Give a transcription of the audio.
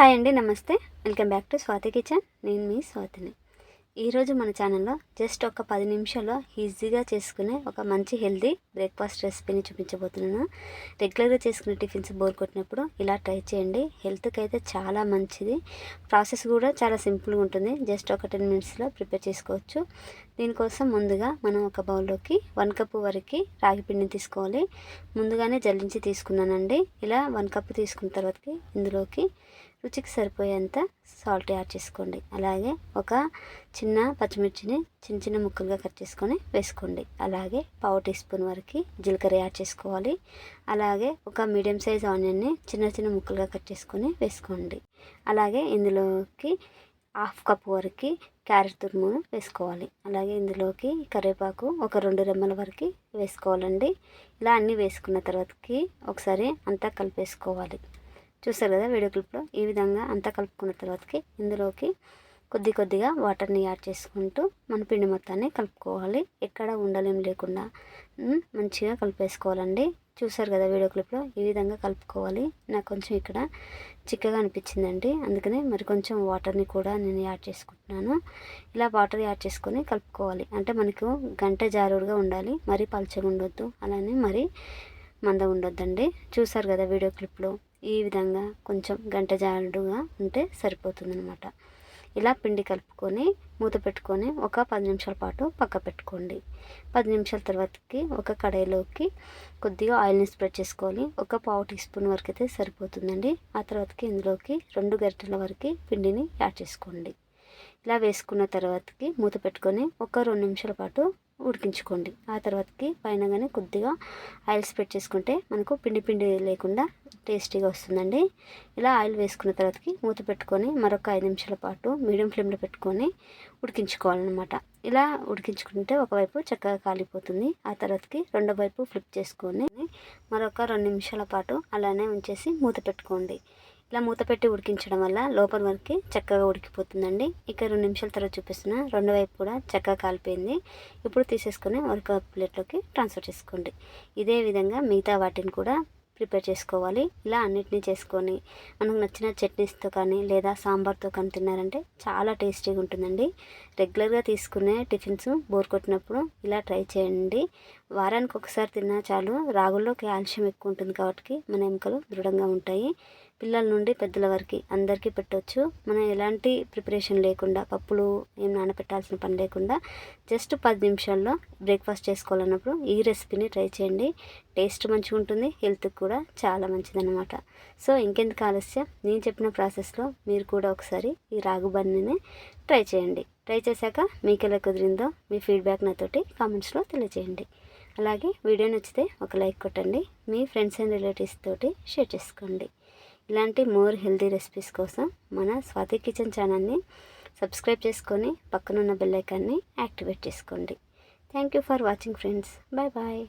Hi అండి నమస్తే. Welcome back to Swathi kitchen. నేను మీ స్వాతిని. ఈరోజు మన ఛానల్లో జస్ట్ ఒక పది నిమిషాల్లో ఈజీగా చేసుకునే ఒక మంచి హెల్తీ బ్రేక్ఫాస్ట్ రెసిపీని చూపించబోతున్నాను. రెగ్యులర్గా చేసుకునే టిఫిన్స్ బోర్ కొట్టినప్పుడు ఇలా ట్రై చేయండి. హెల్త్కి అయితే చాలా మంచిది. ప్రాసెస్ కూడా చాలా సింపుల్గా ఉంటుంది. జస్ట్ ఒక టెన్ మినిట్స్లో ప్రిపేర్ చేసుకోవచ్చు. దీనికోసం ముందుగా మనం ఒక బౌల్లోకి వన్ కప్పు వరకు రాగి పిండిని తీసుకోవాలి. ముందుగానే జల్లించి తీసుకున్నానండి. ఇలా వన్ కప్ తీసుకున్న తర్వాతకి ఇందులోకి రుచికి సరిపోయేంత సాల్ట్ యాడ్ చేసుకోండి. అలాగే ఒక చిన్న పచ్చిమిర్చిని చిన్న చిన్న ముక్కలుగా కట్ చేసుకొని వేసుకోండి. అలాగే పావు టీ స్పూన్ వరకు జీలకర్ర యాడ్ చేసుకోవాలి. అలాగే ఒక మీడియం సైజ్ ఆనియన్ని చిన్న చిన్న ముక్కలుగా కట్ చేసుకొని వేసుకోండి. అలాగే ఇందులోకి హాఫ్ కప్ వరకు క్యారెట్ తురుము వేసుకోవాలి. అలాగే ఇందులోకి కరివేపాకు ఒక రెండు రెమ్మల వరకు వేసుకోవాలండి. ఇలా అన్నీ వేసుకున్న తర్వాతకి ఒకసారి అంతా కలిపేసుకోవాలి. చూస్తారు కదా వీడియో క్లిప్లో? ఈ విధంగా అంతా కలుపుకున్న తర్వాతకి ఇందులోకి కొద్ది కొద్దిగా వాటర్ని యాడ్ చేసుకుంటూ మన పిండి మొత్తాన్ని కలుపుకోవాలి. ఎక్కడ ఉండలేం లేకుండా మంచిగా కలిపేసుకోవాలండి. చూసారు కదా వీడియో క్లిప్లో? ఈ విధంగా కలుపుకోవాలి. నాకు కొంచెం ఇక్కడ చిక్కగా అనిపించిందండి. అందుకనే మరి కొంచెం వాటర్ని కూడా నేను యాడ్ చేసుకుంటున్నాను. ఇలా వాటర్ యాడ్ చేసుకొని కలుపుకోవాలి. అంటే మనకు గంట జారుడుగా ఉండాలి. మరీ పలచగా ఉండొద్దు. అలానే మరి మంద ఉండొద్దండి. చూసారు కదా వీడియో క్లిప్లో? ఈ విధంగా కొంచెం గంట జారుడుగా ఉంటే సరిపోతుంది అనమాట ఇలా పిండి కలుపుకొని మూత పెట్టుకొని ఒక పది నిమిషాల పాటు పక్క పెట్టుకోండి. పది నిమిషాల తర్వాతకి ఒక కడాయిలోకి కొద్దిగా ఆయిల్ని స్ప్రెడ్ చేసుకోవాలి. ఒక పావు టీ స్పూన్ వరకు అయితే సరిపోతుందండి. ఆ తర్వాతకి ఇందులోకి రెండు గరిటెల వరకు పిండిని యాడ్ చేసుకోండి. ఇలా వేసుకున్న తర్వాతకి మూత పెట్టుకొని ఒక రెండు నిమిషాల పాటు ఉడికించుకోండి. ఆ తర్వాతకి పైన కానీ కొద్దిగా ఆయిల్ స్ప్రెడ్ చేసుకుంటే మనకు పిండి పిండి లేకుండా టేస్టీగా వస్తుందండి. ఇలా ఆయిల్ వేసుకున్న తర్వాతకి మూత పెట్టుకొని మరొక ఐదు నిమిషాల పాటు మీడియం ఫ్లేమ్లో పెట్టుకొని ఉడికించుకోవాలన్నమాట. ఇలా ఉడికించుకుంటే ఒకవైపు చక్కగా కాలిపోతుంది. ఆ తర్వాతకి రెండో వైపు ఫ్లిప్ చేసుకొని మరొక రెండు నిమిషాల పాటు అలానే ఉంచేసి మూత పెట్టుకోండి. ఇలా మూత పెట్టి ఉడికించడం వల్ల లోపల వరకు చక్కగా ఉడికిపోతుందండి. ఇక రెండు నిమిషాల తర్వాత చూపిస్తున్న రెండు వైపు కూడా చక్కగా కాలిపోయింది. ఇప్పుడు తీసేసుకొని ఒక ప్లేట్లోకి ట్రాన్స్ఫర్ చేసుకోండి. ఇదే విధంగా మిగతా వాటిని కూడా ప్రిపేర్ చేసుకోవాలి. ఇలా అన్నిటినీ చేసుకొని మనకు నచ్చిన చట్నీస్తో కానీ లేదా సాంబార్తో కానీ తిన్నారంటే చాలా టేస్టీగా ఉంటుందండి. రెగ్యులర్గా తీసుకునే టిఫిన్స్ బోర్ కొట్టినప్పుడు ఇలా ట్రై చేయండి. వారానికి ఒకసారి తిన్నా చాలు రాగుల్లో కాల్షియం ఎక్కువ ఉంటుంది కాబట్టి మన ఎముకలు దృఢంగా ఉంటాయి. పిల్లల నుండి పెద్దల వరకు అందరికీ పెట్టవచ్చు మనం ఎలాంటి ప్రిపరేషన్ లేకుండా పప్పులు ఏం నానపెట్టాల్సిన పని లేకుండా జస్ట్ పది నిమిషాల్లో బ్రేక్ఫాస్ట్ చేసుకోవాలన్నప్పుడు ఈ రెసిపీని ట్రై చేయండి. టేస్ట్ మంచిగా ఉంటుంది హెల్త్కి కూడా చాలా మంచిదన్నమాట. సో ఇంకెందుకు ఆలస్యం? నేను చెప్పిన ప్రాసెస్లో మీరు కూడా ఒకసారి ఈ రాగు బన్నీని ట్రై చేయండి. ట్రై చేశాక మీకు ఎలా కుదిరిందో మీ ఫీడ్బ్యాక్ నాతోటి కామెంట్స్లో తెలియజేయండి. అలాగే వీడియో నచ్చితే ఒక లైక్ కొట్టండి మీ ఫ్రెండ్స్ అండ్ రిలేటివ్స్ తోటి షేర్ చేసుకోండి. ఇలాంటి మోర్ హెల్తీ రెసిపీస్ కోసం మన స్వాతి కిచెన్ ఛానల్ని సబ్స్క్రైబ్ చేసుకొని పక్కనున్న బెల్ ఐకాన్ని యాక్టివేట్ చేసుకోండి. Thank you for watching friends bye bye